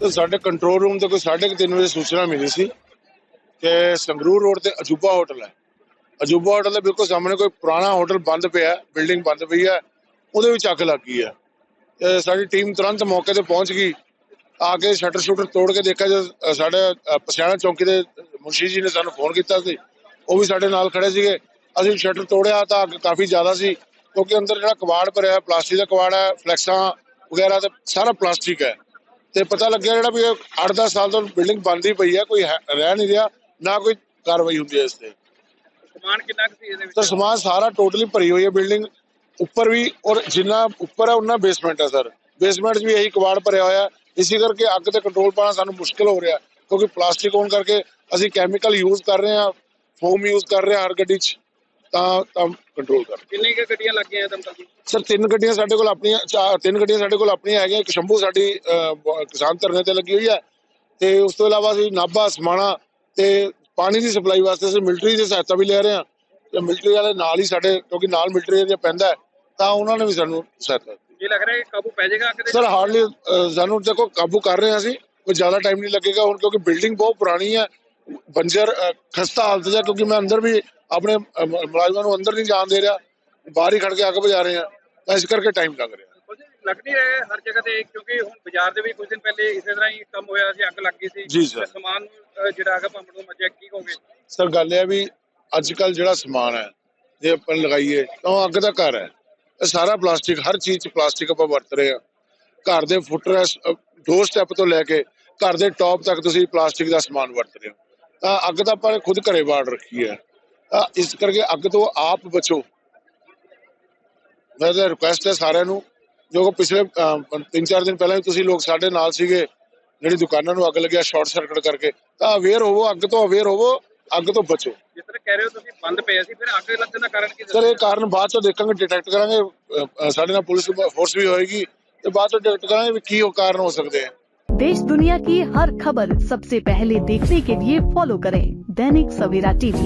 ਸਾਡੇ control room ਤੇ ਕੋਈ 3:30 ਵਜੇ ਸੂਚਨਾ ਮਿਲੀ ਸੀ ਕਿ ਸੰਗਰੂਰ ਰੋਡ ਤੇ ਅਜੂਬਾ ਹੋਟਲ ਹੈ। ਅਜੂਬਾ ਹੋਟਲ ਦੇ ਬਿਲਕੁਲ ਸਾਹਮਣੇ ਕੋਈ ਪੁਰਾਣਾ ਹੋਟਲ ਬੰਦ ਪਿਆ ਬਿਲਡਿੰਗ ਬੰਦ ਪਈ ਹੈ, ਉਹਦੇ ਵਿੱਚ ਅੱਗ ਲੱਗ ਗਈ ਹੈ। ਤੇ ਸਾਡੀ ਟੀਮ ਤੁਰੰਤ ਮੌਕੇ ਤੇ ਪਹੁੰਚ ਗਈ। ਆ ਕੇ ਸ਼ਟਰ ਸ਼ੂਟਰ ਤੋੜ ਕੇ ਦੇਖਿਆ ਜਦ ਸਾਡੇ ਪਸਿਆਣਾ ਚੌਂਕੀ ਦੇ ਮੁਨਸ਼ੀ ਜੀ ਨੇ ਸਾਨੂੰ ਫੋਨ ਕੀਤਾ ਸੀ। ਉਹ ਵੀ ਸਾਡੇ ਨਾਲ ਖੜੇ ਸੀਗੇ। ਅਸੀਂ ਸ਼ਟਰ ਤੋੜਿਆ ਤਾਂ ਅੱਗ ਕਾਫੀ ਜ਼ਿਆਦਾ ਸੀ, ਕਿਉਂਕਿ ਅੰਦਰ ਜਿਹੜਾ ਕਵਾੜ ਭਰਿਆ ਪਲਾਸਟਿਕ ਦਾ ਕਵਾੜ ਹੈ, ਫਲੈਕਸਾਂ ਵਗੈਰਾ ਤੇ ਸਾਰਾ ਪਲਾਸਟਿਕ ਹੈ। ਤੇ ਪਤਾ ਲੱਗਿਆ ਜਿਹੜਾ ਵੀ 8-10 ਸਾਲ ਤੋਂ ਬਿਲਡਿੰਗ ਹੀ ਪਈ ਹੈ ਕੋਈ ਰਹਿ ਨਹੀਂ ਰਿਹਾ ਨਾ ਕੋਈ ਕਾਰਵਾਈ ਹੁੰਦੀ ਹੈ ਇਸ ਤੇ। ਸਮਾਨ ਕਿੰਨਾ ਕੁ ਸੀ ਇਹਦੇ ਤਾਂ ਵਿੱਚ ਸਮਾਨ ਸਾਰਾ ਟੋਟਲੀ ਭਰੀ ਹੋਈ ਹੈ ਬਿਲਡਿੰਗ ਉੱਪਰ ਵੀ ਔਰ ਜਿੰਨਾ ਉੱਪਰ ਹੈ ਉਹਨਾਂ ਬੇਸਮੈਂਟ ਹੈ ਸਰ। ਬੇਸਮੈਂਟ 'ਚ ਵੀ ਇਹੀ ਕਵਾੜ ਭਰਿਆ ਹੋਇਆ ਹੈ। ਇਸੇ ਕਰਕੇ ਅੱਗ ਤੇ ਕੰਟਰੋਲ ਪਾਉਣਾ ਸਾਨੂੰ ਮੁਸ਼ਕਲ ਹੋ ਰਿਹਾ ਕਿਉਂਕਿ ਪਲਾਸਟਿਕ ਹੋਣ ਕਰਕੇ ਅਸੀਂ ਕੈਮੀਕਲ ਯੂਜ਼ ਕਰ ਰਹੇ ਹਾਂ ਫੋਮ ਯੂਜ਼ ਕਰ ਰਹੇ ਹਾਂ ਹਰ ਗੱਡੀ 'ਚ। ਤਾਂ ਤਾਂ ਕੰਟਰੋਲ ਕਰ। ਕਿੰਨੀ ਕੁ ਗੱਡੀਆਂ ਲੱਗੀਆਂ ਦਮਕਲ ਦੀ ਸਰ ਤਿੰਨ ਗੱਡੀਆਂ ਸਾਡੇ ਕੋਲ ਆਪਣੀਆਂ ਚਾਰ ਤਿੰਨ ਗੱਡੀਆਂ ਸਾਡੇ ਕੋਲ ਆਪਣੀਆਂ ਹੈਗੀਆਂ। ਇੱਕ ਸ਼ੰਭੂ ਸਾਡੀ ਕਿਸਾਨ ਧਰਨੇ ਤੇ ਲੱਗੀ ਹੋਈ ਹੈ। ਤੇ ਉਸ ਤੋਂ ਇਲਾਵਾ ਅਸੀਂ ਨਾਭਾ ਸਮਾਣਾ ਤੇ ਪਾਣੀ ਦੀ ਸਪਲਾਈ ਵਾਸਤੇ ਅਸੀਂ ਮਿਲਟਰੀ ਦੀ ਸਹਾਇਤਾ ਵੀ ਲੈ ਰਹੇ ਹਾਂ। ਤੇ ਮਿਲਟਰੀ ਵਾਲੇ ਨਾਲ ਹੀ ਸਾਡੇ ਕਿਉਂਕਿ ਨਾਲ ਮਿਲਟਰੀ ਏਰੀਆ ਪੈਂਦਾ ਤਾਂ ਉਹਨਾਂ ਨੇ ਵੀ ਸਾਨੂੰ ਸਹਾਇਤਾ ਇਹ ਲੱਗ ਰਿਹਾ ਕਿ ਕਾਬੂ ਪੈ ਜਾਏਗਾ ਕਿਤੇ ਸਰ ਹਾਰਡਲੀ ਸਾਨੂੰ ਦੇਖੋ ਕਾਬੂ ਕਰ ਰਹੇ ਹਾਂ ਅਸੀਂ। ਕੋਈ ਜ਼ਿਆਦਾ ਟਾਈਮ ਨਹੀਂ ਲੱਗੇਗਾ ਹੁਣ ਕਿਉਂਕਿ ਬਿਲਡਿੰਗ ਬਹੁਤ ਪੁਰਾਣੀ ਹੈ। ਬੰਜਰ ਖਸਤਾ ਹਾਲਤ ਹੈ ਕਿਉਂਕਿ ਮੈਂ ਅੰਦਰ ਵੀ ਆਪਣੇ ਮੁਲਾਜ਼ਮਾਂ ਨੂੰ ਅੰਦਰ ਨਹੀਂ ਜਾਣ ਦੇ ਰਿਹਾ ਬਾਹਰ ਹੀ ਖੜ ਕੇ ਅੱਗ ਬੁਝਾ ਰਹੇ ਹਾਂ ਤਾਂ ਇਸ ਕਰਕੇ ਟਾਈਮ ਲੱਗ ਰਿਹਾ। ਕੁਝ ਲੱਗ ਨਹੀਂ ਰਿਹਾ ਹਰ ਜਗ੍ਹਾ ਤੇ ਕਿਉਂਕਿ ਹੁਣ ਬਾਜ਼ਾਰ ਦੇ ਵੀ ਕੁਝ ਦਿਨ ਪਹਿਲੇ ਇਸੇ ਤਰ੍ਹਾਂ ਹੀ ਕੰਮ ਹੋਇਆ ਸੀ ਅੱਗ ਲੱਗ ਗਈ ਸੀ। ਤੇ ਸਮਾਨ ਜਿਹੜਾ ਹੈਗਾ ਭੰਬੜ ਨੂੰ ਮੱਚਿਆ ਕੀ ਕਹੋਗੇ? ਸਰ ਗੱਲ ਇਹ ਹੈ ਵੀ ਅੱਜ ਕੱਲ ਜਿਹੜਾ ਸਮਾਨ ਹੈ ਜੇ ਆਪਾਂ ਲਗਾਈਏ ਤਾਂ ਅੱਗ ਦਾ ਘਰ ਹੈ। ਇਹ ਸਾਰਾ ਪਲਾਸਟਿਕ ਹਰ ਚੀਜ਼ 'ਚ ਪਲਾਸਟਿਕ ਆਪਾਂ ਵਰਤ ਰਹੇ ਹਾਂ। ਘਰ ਦੇ ਸਟੈਪ ਤੋਂ ਲੈ ਕੇ ਘਰ ਦੇ ਟੌਪ ਤੱਕ ਤੁਸੀਂ ਪਲਾਸਟਿਕ ਦਾ ਸਮਾਨ ਵਰਤ ਰਹੇ ਹੋ। ਤਾਂ ਅੱਗ ਤਾਂ ਆਪਾਂ ਖੁਦ ਘਰੇ ਬਾੜ ਰੱਖੀ ਹੈ। ਤਾਂ ਇਸ ਕਰਕੇ ਅੱਗ ਤੋਂ ਆਪ ਬਚੋ ਮੇਰਾ ਰਿਕੁਐਸਟ ਹੈ ਸਾਰਿਆਂ ਨੂੰ ਜੋ ਪਿਛਲੇ ਅਹ, ਤਿੰਨ ਚਾਰ ਦਿਨ ਪਹਿਲਾਂ ਵੀ ਤੁਸੀਂ ਲੋਕ ਸਾਡੇ ਨਾਲ ਸੀਗੇ ਜਿਹੜੀ ਦੁਕਾਨਾਂ ਨੂੰ ਅੱਗ ਲੱਗਿਆ ਸ਼ਾਰਟ ਸਰਕਟ ਕਰਕੇ ਤਾਂ ਅਵੇਅਰ ਹੋਵੋ ਅੱਗ ਤੋਂ ਅਵੇਅਰ ਹੋਵੋ ਅੱਗ ਤੋਂ ਬਚੋ ਜਿਸ ਤਰ੍ਹਾਂ ਕਹਿ ਰਹੇ ਹੋ ਤੁਸੀਂ ਬੰਦ ਪਏ ਸੀ ਫਿਰ ਅੱਗ ਲੱਗਣ ਦਾ ਕਾਰਨ ਕੀ ਸਰ ਇਹ ਕਾਰਨ ਬਾਅਦ ਚੋਂ ਦੇਖਾਂਗੇ ਡਿਟੈਕਟ ਕਰਾਂਗੇ ਅਹ, ਅਹ, ਸਾਡੇ ਨਾਲ ਪੁਲਿਸ ਫੋਰਸ ਵੀ ਹੋਏਗੀ ਤੇ ਬਾਅਦ ਚੋਂ ਡਿਟੈਕਟ ਕਰਾਂਗੇ ਵੀ ਕੀ ਉਹ ਕਾਰਨ ਹੋ ਸਕਦੇ ਆ देश दुनिया की हर खबर सबसे पहले देखने के लिए फॉलो करें दैनिक सवेरा टीवी